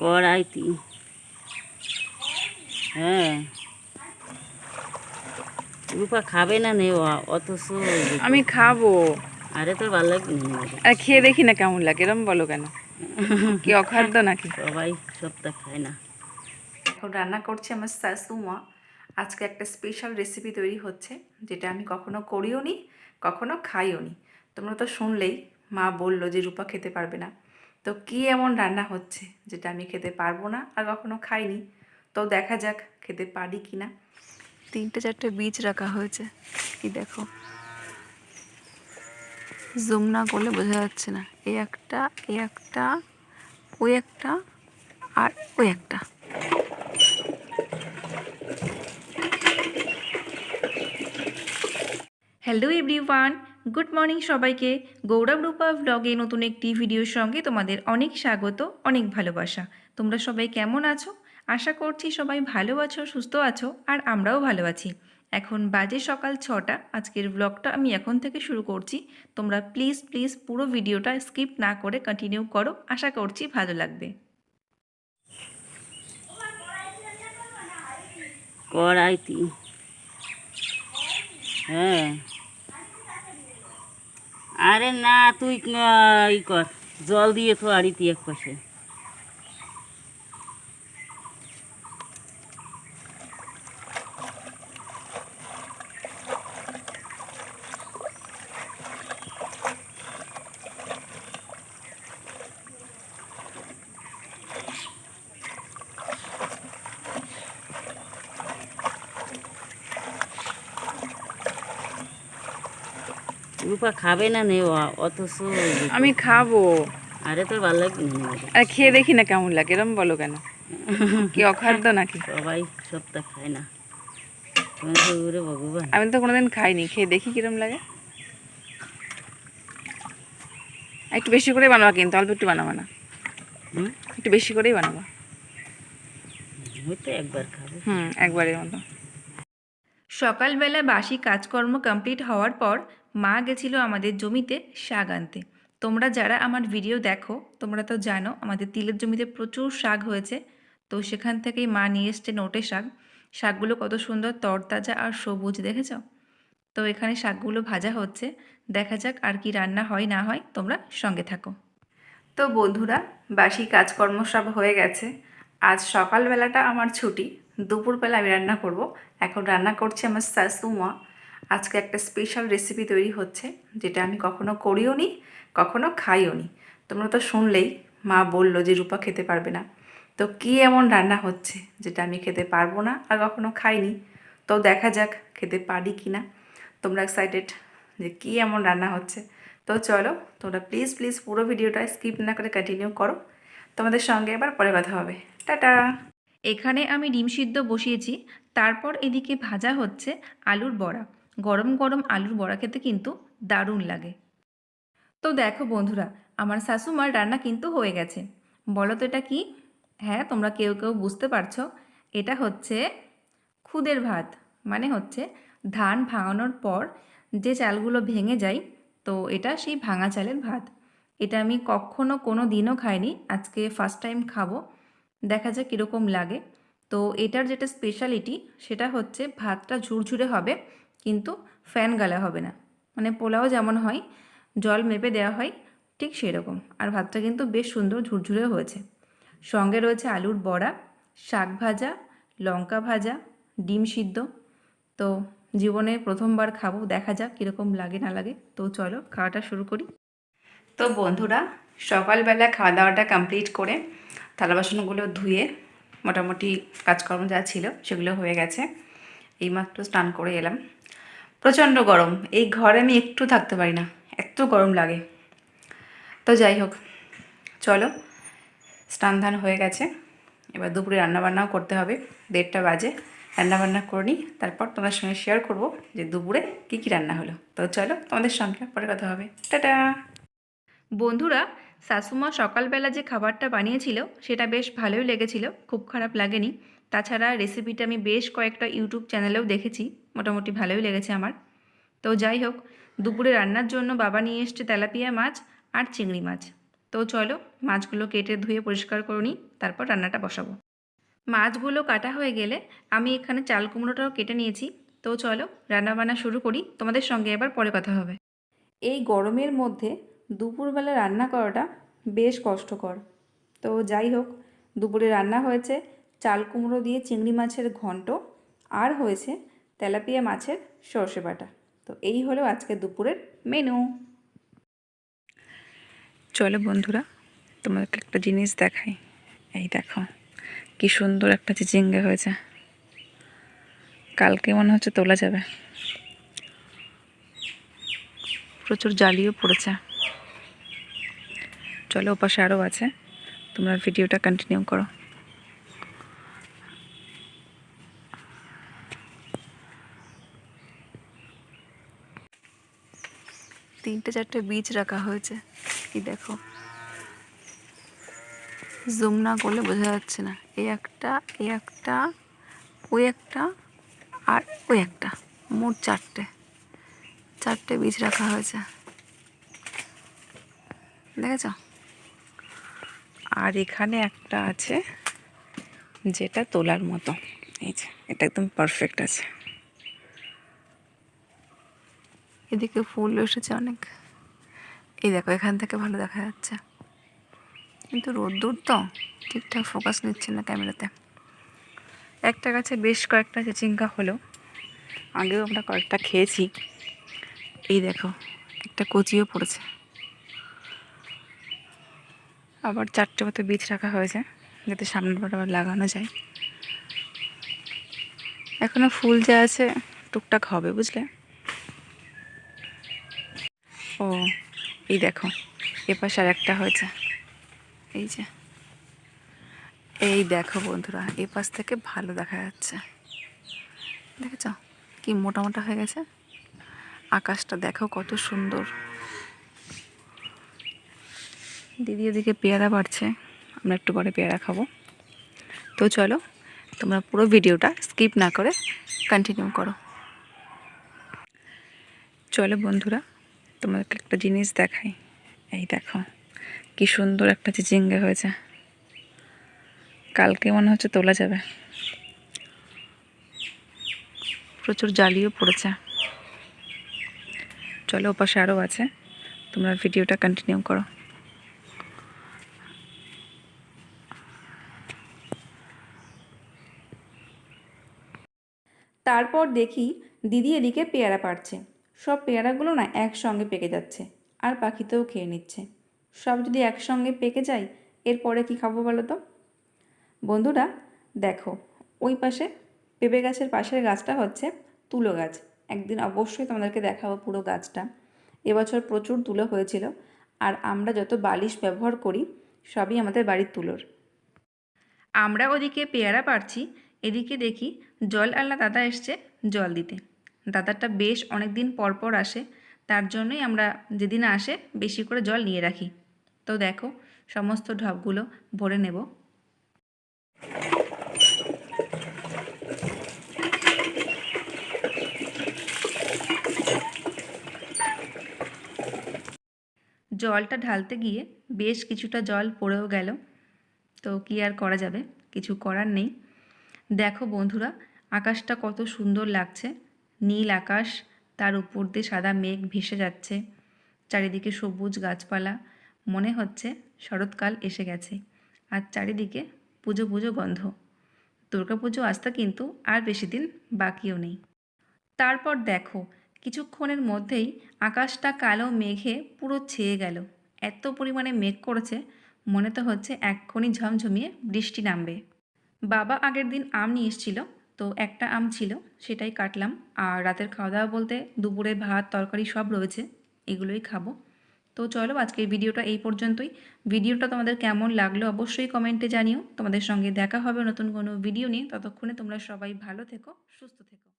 কড়াইতি হ্যাঁ। রূপা খাবে না নে অথচ আমি খাব। আরে তোর ভালো লাগবে আর খেয়ে দেখি না কেমন লাগে এরম বলো কেন? কি অখাদ্য নাকি? সবাই সবটা খায় না। এখন রান্না করছে আমার শাশু মা আজকে একটা স্পেশাল রেসিপি তৈরি হচ্ছে যেটা আমি কখনো করিও নি কখনো খাইও নি তোমরা তো শুনলেই মা বলল যে রূপা খেতে পারবে না। তো কি এমন রান্না হচ্ছে যেটা আমি খেতে পারব না আর কখনো খাইনি? তো দেখা যাক খেতে পারি কি না। তিনটে চারটে বীজ রাখা হয়েছে। কি দেখো। জুম না করলে বোঝা যাচ্ছে না। এই একটা এই একটা, ওই একটা আর ওই একটা। হ্যালো এভরিওয়ান গুড মর্নিং সবাইকে। গৌরব রূপা ব্লগে নতুন একটি ভিডিওর সঙ্গে তোমাদের অনেক স্বাগত, অনেক ভালোবাসা। তোমরা সবাই কেমন আছো? আশা করছি সবাই ভালো আছো, সুস্থ আছো, আর আমরাও ভালো আছি। এখন বাজে সকাল ছটা, আজকের ব্লগটা আমি এখন থেকে শুরু করছি। তোমরা প্লিজ প্লিজ পুরো ভিডিওটা স্কিপ না করে কন্টিনিউ করো, আশা করছি ভালো লাগবে। কড়াইতি। হ্যাঁ। আরে না তুই ই কর জল দিয়ে তো আড়িতি এক পাশে। রূপা খাবে না নে অথচ আমি খাব। আরে তোর ভালো লাগবে আর খেয়ে দেখি না কেমন লাগে এরম বলো কেন? কি অখাদ্য নাকি? সবাই সবটা খায় না। ভগবান। আমি তো কোনোদিন খাইনি খেয়ে দেখি কিরম লাগে। একটু বেশি করেই বানাবা কিন্তু অল্প একটু বানাবা না। একটু বেশি করেই বানাবা। একবার খাবে। হুম একবারের মতো। সকালবেলা বাসি কাজকর্ম কমপ্লিট হওয়ার পর মা গেছিল আমাদের জমিতে শাক আনতে। তোমরা যারা আমার ভিডিও দেখো, তোমরা তো জানো আমাদের তিলের জমিতে প্রচুর শাক হয়েছে। তো সেখান থেকেই মা নিয়ে এসছে নোটে শাক। শাকগুলো কত সুন্দর তরতাজা আর সবুজ, দেখেছ? তো এখানে শাকগুলো ভাজা হচ্ছে। দেখা যাক আর কি রান্না হয়, না হয় তোমরা সঙ্গে থাকো। তো বন্ধুরা, বাসি কাজকর্ম সব হয়ে গেছে। আজ সকালবেলাটা আমার ছুটি। দুপুরবেলা আমি রান্না করব। এখন রান্না করছে আমার শাশু মা আজকে একটা স্পেশাল রেসিপি তৈরি হচ্ছে, যেটা আমি কখনো করিও নি, কখনো খাইও নি। তোমরা তো শুনলেই মা বলল যে রূপা খেতে পারবে না। তো কি এমন রান্না হচ্ছে যেটা আমি খেতে পারব না আর কখনো খাইনি? তো দেখা যাক খেতে পারি কি না তোমরা এক্সাইটেড যে কি এমন রান্না হচ্ছে। তো চলো, তোমরা প্লিজ প্লিজ পুরো ভিডিওটা স্কিপ না করে কন্টিনিউ করো। তোমাদের সঙ্গে এবার পরে কথা হবে। টাটা! এখানে আমি ডিম সিদ্ধ বসিয়েছি, তারপর এদিকে ভাজা হচ্ছে আলুর বড়া। গরম গরম আলুর বড়া খেতে কিন্তু দারুণ লাগে। তো দেখো বন্ধুরা, আমার শাশুমার রান্না কিন্তু হয়ে গেছে। বলো তো এটা কি? হ্যাঁ তোমরা কেউ কেউ বুঝতে পারছ। এটা হচ্ছে খুদের ভাত। মানে হচ্ছে ধান ভাঙানোর পর যে চালগুলো ভেঙে যায়, তো এটা সেই ভাঙা চালের ভাত। এটা আমি কখনো কোনো দিনও খাইনি। আজকে ফার্স্ট টাইম খাব। দেখা যাক কীরকম লাগে। তো এটার যেটা স্পেশালিটি সেটা হচ্ছে ভাতটা ঝুরঝুরে হবে, কিন্তু ফ্যান গালা হবে না। মানে পোলাও যেমন হয়, জল মেপে দেওয়া হয়, ঠিক সেরকম। আর ভাতটা কিন্তু বেশ সুন্দর ঝুরঝুরে হয়েছে। সঙ্গে রয়েছে আলুর বড়া, শাক ভাজা, লঙ্কা ভাজা, ডিম সিদ্ধ। তো জীবনে প্রথমবার খাব, দেখা যাক কীরকম লাগে না লাগে। তো চলো, খাওয়াটা শুরু করি। তো বন্ধুরা, সকালবেলা খাওয়া দাওয়াটা কমপ্লিট করে থালা বাসনগুলো ধুয়ে মোটামুটি কাজকর্ম যা ছিল সেগুলো হয়ে গেছে। এইমাত্র স্নান করে এলাম। প্রচণ্ড গরম। এই ঘরে আমি একটু থাকতে পারি না, এত গরম লাগে। তো যাই হোক, চলো, স্নান ধান হয়ে গেছে। এবার দুপুরে রান্নাবান্নাও করতে হবে। দেড়টা বাজে, রান্নাবান্না করে নিই, তারপর তোমাদের সঙ্গে শেয়ার করব যে দুপুরে কী কী রান্না হলো। তো চলো, তোমাদের সঙ্গে পরে কথা হবে। টাটা! বন্ধুরা, শাশুমা সকালবেলা যে খাবারটা বানিয়েছিল, সেটা বেশ ভালোই লেগেছিল, খুব খারাপ লাগেনি। তাছাড়া রেসিপিটা আমি বেশ কয়েকটা ইউটিউব চ্যানেলেও দেখেছি, মোটামুটি ভালোই লেগেছে আমার। তো যাই হোক, দুপুরে রান্নার জন্য বাবা নিয়ে এসছে তেলাপিয়া মাছ আর চিংড়ি মাছ। তো চলো, মাছগুলো কেটে ধুয়ে পরিষ্কার করে নিই, তারপর রান্নাটা বসাবো। মাছগুলো কাটা হয়ে গেলে আমি এখানে চাল কুমড়োটাও কেটে নিয়েছি। তো চলো, রান্নাবান্না শুরু করি, তোমাদের সঙ্গে এবার পরে কথা হবে। এই গরমের মধ্যে দুপুরবেলা রান্না করাটা বেশ কষ্টকর। তো যাই হোক, দুপুরে রান্না হয়েছে চাল কুমড়ো দিয়ে চিংড়ি মাছের ঘন্ট আর হয়েছে তেলাপিয়া মাছের সর্ষে বাটা। তো এই হলো আজকে দুপুরের মেনু। চলো বন্ধুরা, তোমাদেরকে একটা জিনিস দেখাই। এই দেখো, কি সুন্দর একটা চিচিঙ্গা হয়েছে। কালকে মনে হচ্ছে তোলা যাবে। প্রচুর জালিও পড়েছে। চলো ওপাশে আরও আছে। তোমরা ভিডিওটা কন্টিনিউ করো। তিনটে চারটে বীজ রাখা হয়েছে। কি দেখো? জুম না করলে বোঝা যাচ্ছে না। এই একটা এই একটা, ওই একটা আর ওই একটা। মোট চারটে। চারটে বীজ রাখা হয়েছে। দেখেছ? আর এখানে একটা আছে যেটা তোলার মতো। এই যে, এটা একদম পারফেক্ট আছে। এদিকে ফুল এসেছে অনেক। এই দেখো, এখান থেকে ভালো দেখা যাচ্ছে। কিন্তু রোদ্দুর তো, ঠিকঠাক ফোকাস নিচ্ছে না ক্যামেরাতে। একটা গাছে বেশ কয়েকটা চিচিঙ্গা হলো। আগেও আমরা কয়েকটা খেয়েছি। এই দেখো, একটা কচিও পড়েছে। আবার চারটে মতো বীজ রাখা হয়েছে, যাতে সামনের বার আবার লাগানো যায়। এখনও ফুল যা আছে, টুকটাক হবে, বুঝলে? ও, এই দেখো, এপাশে আর একটা হয়েছে। এই যে। এই দেখো বন্ধুরা এ পাশ থেকে ভালো দেখা যাচ্ছে। দেখেছ? কি মোটা মোটা হয়ে গেছে? আকাশটা দেখো কত সুন্দর। দিদি ওদিকে পেয়ারা বাড়ছে, আমরা একটু পরে পেয়ারা খাব। তো চলো, তোমরা পুরো ভিডিওটা স্কিপ না করে কন্টিনিউ করো। চলো বন্ধুরা, তোমাদেরকে একটা জিনিস দেখাই। এই দেখো, কি সুন্দর একটা চিচিঙ্গা হয়েছে। কালকে মনে হচ্ছে তোলা যাবে। প্রচুর জালিও পড়েছে। চলো ওপাশে আরও আছে, তোমরা ভিডিওটা কন্টিনিউ করো। তারপর দেখি দিদি এদিকে পেয়ারা পাড়ছে। সব পেয়ারাগুলো না একসঙ্গে পেকে যাচ্ছে আর পাখিতেও খেয়ে নিচ্ছে। সব যদি একসঙ্গে পেকে যায়, এরপরে কি খাব বলো তো? বন্ধুরা, দেখো, ওই পাশে পেঁপে গাছের পাশের গাছটা হচ্ছে তুলো গাছ। একদিন অবশ্যই তোমাদেরকে দেখাবো পুরো গাছটা। এবছর প্রচুর তুলো হয়েছিল আর আমরা যত বালিশ ব্যবহার করি, সবই আমাদের বাড়ির তুলোর। আমরা ওদিকে পেয়ারা পারছি এদিকে দেখি জল আল্লাহ দাদা এসছে জল দিতে। দাদাটা বেশ অনেক দিন পর পর আসে, তার জন্যই আমরা যেদিন আসে বেশি করে জল নিয়ে রাখি। তো দেখো, সমস্ত ঢপগুলো ভরে নেব। জলটা ঢালতে গিয়ে বেশ কিছুটা জল পড়েও গেল। তো কি আর করা যাবে? কিছু করার নেই। দেখো বন্ধুরা, আকাশটা কত সুন্দর লাগছে। নীল আকাশ, তার উপর দিয়ে সাদা মেঘ ভেসে যাচ্ছে। চারিদিকে সবুজ গাছপালা, মনে হচ্ছে শরৎকাল এসে গেছে। আর চারিদিকে পুজো পুজো গন্ধ দুর্গাপুজো আসতে কিন্তু আর বেশি দিন বাকিও নেই। তারপর দেখো, কিছুক্ষণের মধ্যেই আকাশটা কালো মেঘে পুরো ছেয়ে গেল। এত পরিমাণে মেঘ করেছে, মনে তো হচ্ছে এক্ষুনি ঝমঝমিয়ে বৃষ্টি নামবে। বাবা আগের দিন আম নিয়ে এসেছিল, তো একটা আম ছিল, সেটাই কাটলাম। আর রাতের খাওয়া দাওয়া বলতে দুপুরে ভাত, তরকারি সব রয়েছে, এগুলোই খাব। তো চলো আজকের ভিডিওটা এই পর্যন্তই। ভিডিওটা তোমাদের কেমন লাগল অবশ্যই কমেন্টে জানিও। তোমাদের সঙ্গে দেখা হবে নতুন কোনো ভিডিও নিয়ে। ততক্ষণে তোমরা সবাই ভালো থেকো, সুস্থ থেকো।